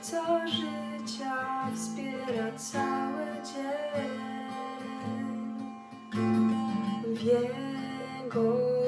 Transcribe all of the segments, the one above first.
Dawca życia wspiera cały dzień. W Jego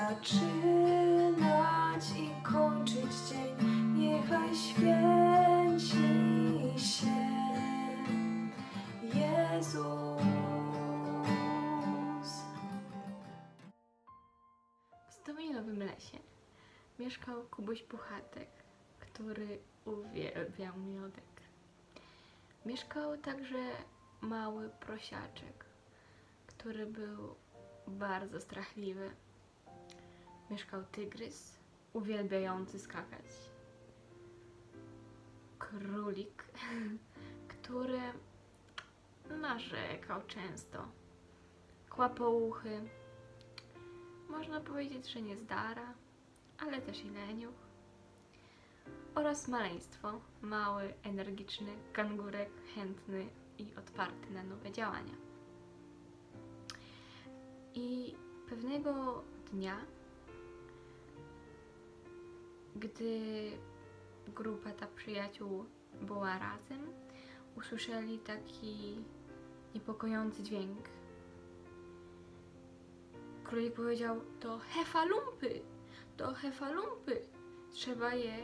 zaczynać i kończyć dzień. Niechaj święci się Jezus. W Stomilowym lesie mieszkał Kubuś Puchatek, który uwielbiał miodek. Mieszkał także mały prosiaczek, który był bardzo strachliwy. Mieszkał tygrys, uwielbiający skakać. Królik, który narzekał często. Kłapouchy, można powiedzieć, że nie zdara, ale też i leniuch. Oraz maleństwo, mały, energiczny kangurek, chętny i otwarty na nowe działania. I pewnego dnia, gdy grupa ta przyjaciół była razem, usłyszeli taki niepokojący dźwięk Królik powiedział, to hefalumpy, to hefalumpy. Trzeba je,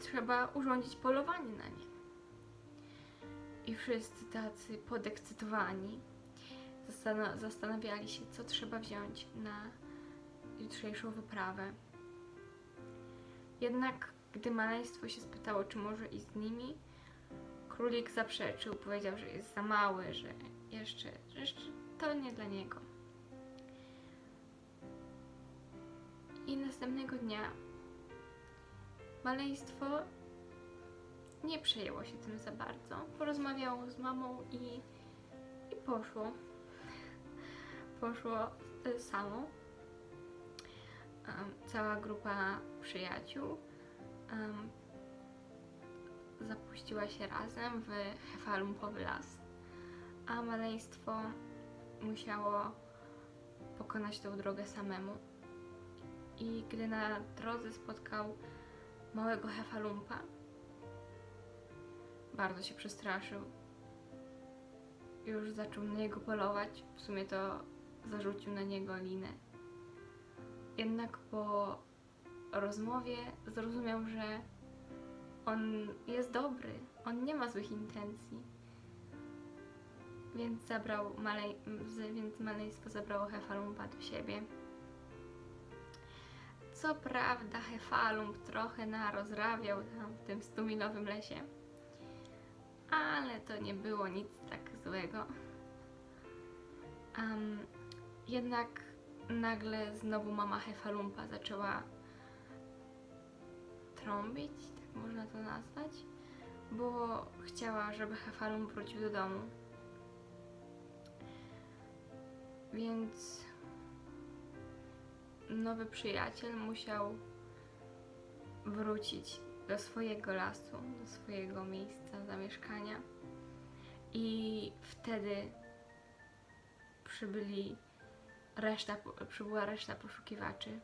trzeba urządzić polowanie na nie. I wszyscy tacy podekscytowani zastana- zastanawiali się, co trzeba wziąć na jutrzejszą wyprawę. Jednak, gdy maleństwo się spytało, czy może iść z nimi, królik zaprzeczył, powiedział, że jest za mały, że jeszcze, że jeszcze to nie dla niego. I następnego dnia maleństwo nie przejęło się tym za bardzo. Porozmawiało z mamą i, i poszło. Poszło y, samo. Cała grupa przyjaciół zapuściła się razem w Hefalumpowy las, a maleństwo musiało pokonać tę drogę samemu i gdy na drodze spotkał małego hefalumpa, bardzo się przestraszył. Już zaczął na niego polować, w sumie to zarzucił na niego linę. Jednak po rozmowie zrozumiał, że on jest dobry, on nie ma złych intencji. Więc zabrał malej, więc maleństwo zabrało hefalumpa do siebie. Co prawda Hefalump trochę narozrabiał tam w tym stumilowym lesie, ale to nie było nic tak złego. Am, jednak nagle znowu mama Hefalumpa zaczęła trąbić, tak można to nazwać, bo chciała, żeby Hefalump wrócił do domu. Więc nowy przyjaciel musiał wrócić do swojego lasu, do swojego miejsca zamieszkania. I wtedy przybyli reszta, przybyła reszta poszukiwaczy.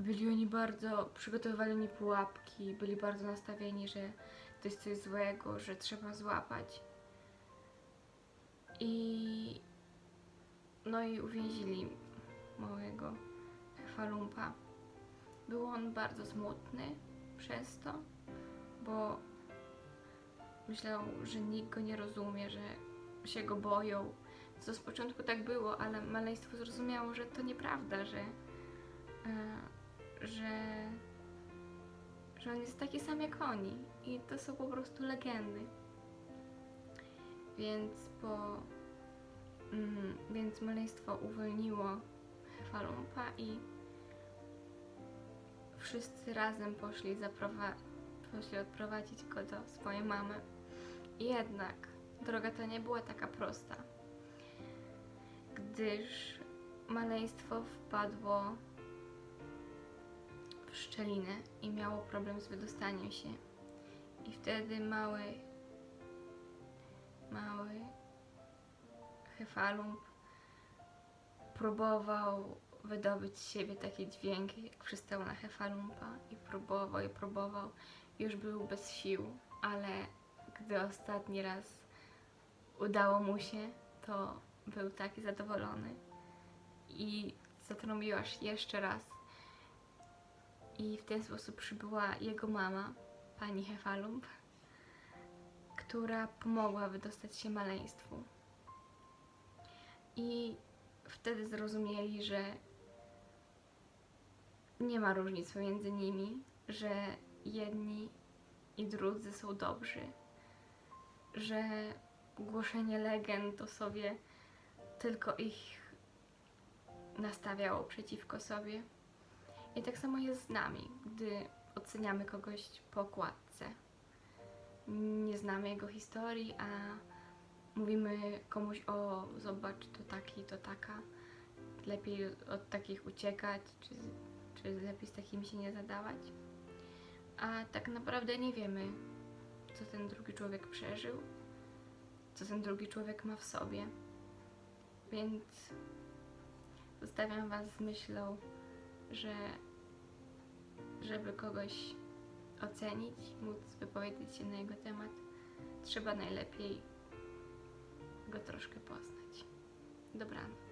Byli oni bardzo, przygotowywali oni pułapki, byli bardzo nastawieni, że to jest coś złego, że trzeba złapać. I no i uwięzili małego Hefalumpa. Był on bardzo smutny przez to, bo myślał, że nikt go nie rozumie, że się go boją. Co z początku tak było, ale maleństwo zrozumiało, że to nieprawda, że, e, że, że on jest taki sam jak oni i to są po prostu legendy. Więc po Mm, więc maleństwo uwolniło Hefalumpa i wszyscy razem poszli myśli odprowadzić go do swojej mamy. I jednak droga ta nie była taka prosta, gdyż maleństwo wpadło w szczelinę i miało problem z wydostaniem się. I wtedy mały, mały Hefalump próbował wydobyć z siebie takie dźwięki, jak przystał na Hefalumpa i próbował i próbował. Już był bez sił, ale gdy ostatni raz udało mu się, to był taki zadowolony i zatrąbił aż jeszcze raz. I w ten sposób przybyła jego mama, pani Hefalump, która pomogła wydostać się maleństwu. I wtedy zrozumieli, że nie ma różnic pomiędzy nimi, że jedni i drudzy są dobrzy, że głoszenie legend o sobie tylko ich nastawiało przeciwko sobie. I tak samo jest z nami, gdy oceniamy kogoś po okładce. Nie znamy jego historii, a mówimy komuś o zobacz to taki, to taka. Lepiej od takich uciekać, czy, czy lepiej z takimi się nie zadawać. A tak naprawdę nie wiemy, co ten drugi człowiek przeżył, co ten drugi człowiek ma w sobie. Więc zostawiam Was z myślą, że żeby kogoś ocenić, móc wypowiedzieć się na jego temat, trzeba najlepiej go troszkę poznać. Dobranoc.